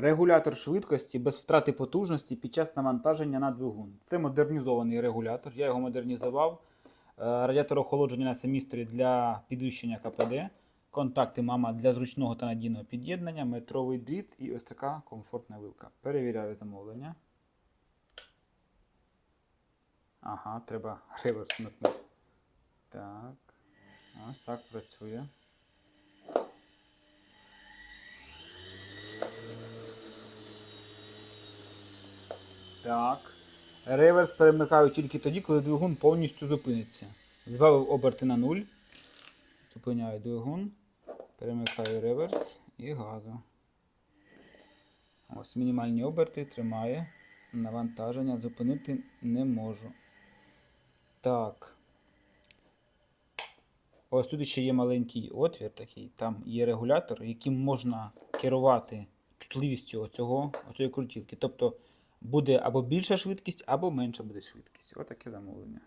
Регулятор швидкості без втрати потужності під час навантаження на двигун. Це модернізований регулятор. Я його модернізував. Е, Радіатор охолодження на семісторі для підвищення КПД. Контакти мама для зручного та надійного під'єднання, метровий дріт і ось така комфортна вилка. Перевіряю замовлення. Ага, треба реверс вмикнути. Так. Ось так працює. Так. Реверс перемикаю тільки тоді, коли двигун повністю зупиниться. Збавив оберти на 0. Зупиняю двигун. Перемикаю реверс і газу. Ось мінімальні оберти тримає. Навантаження зупинити не можу. Так. Ось тут ще є маленький отвір такий. Там є регулятор, яким можна керувати чутливістю оцього, оцієї крутівки. Тобто буде або більша швидкість, або менша буде швидкість. Отаке замовлення.